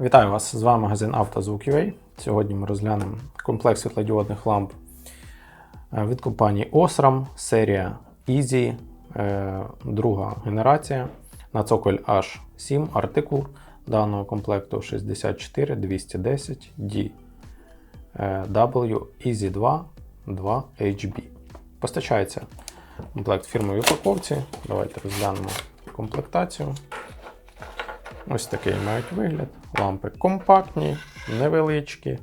Вітаю вас! З вами магазин «Автозвук.UA». Сьогодні ми розглянемо комплекс світлодіодних ламп е, від компанії Osram, серія Easy, е, друга генерація. На цоколь H7 артикул даного комплекту 64210D е, W Easy 2 2 HB. Постачається комплект фірмовій упаковці. Давайте розглянемо комплектацію. Ось такий мають вигляд. Лампи компактні, невеличкі,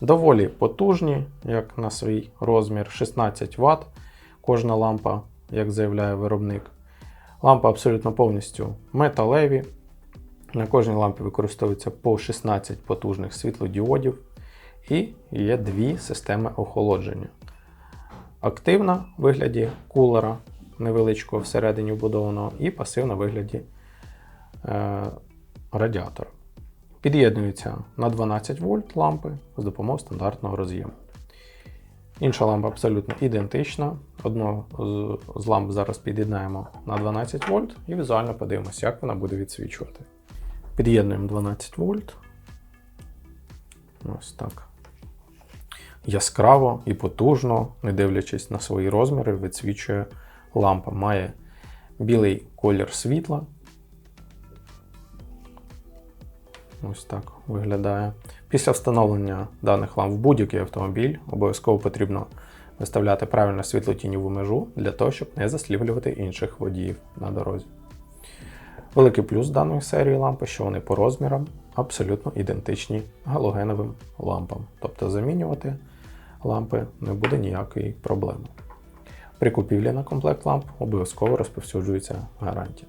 доволі потужні, як на свій розмір 16 Вт. Кожна лампа, як заявляє виробник. Лампи абсолютно повністю металеві. На кожній лампі використовується по 16 потужних світлодіодів. І є дві системи охолодження. Активна в вигляді кулера невеличкого всередині вбудованого, і пасивна в вигляді радіатора. Під'єднуються на 12 вольт лампи з допомогою стандартного роз'єму. Інша лампа абсолютно ідентична. Одну з ламп зараз під'єднаємо на 12 вольт і візуально подивимося, як вона буде відсвічувати. Під'єднуємо 12 вольт. Ось так. Яскраво і потужно, не дивлячись на свої розміри, відсвічує лампа. Має білий колір світла. Ось так виглядає. Після встановлення даних ламп в будь-який автомобіль обов'язково потрібно виставляти правильно світлотіньову межу для того, щоб не засліплювати інших водіїв на дорозі. Великий плюс даної серії лампи, що вони по розмірам абсолютно ідентичні галогеновим лампам. Тобто замінювати лампи не буде ніякої проблеми. При купівлі на комплект ламп обов'язково розповсюджується гарантія.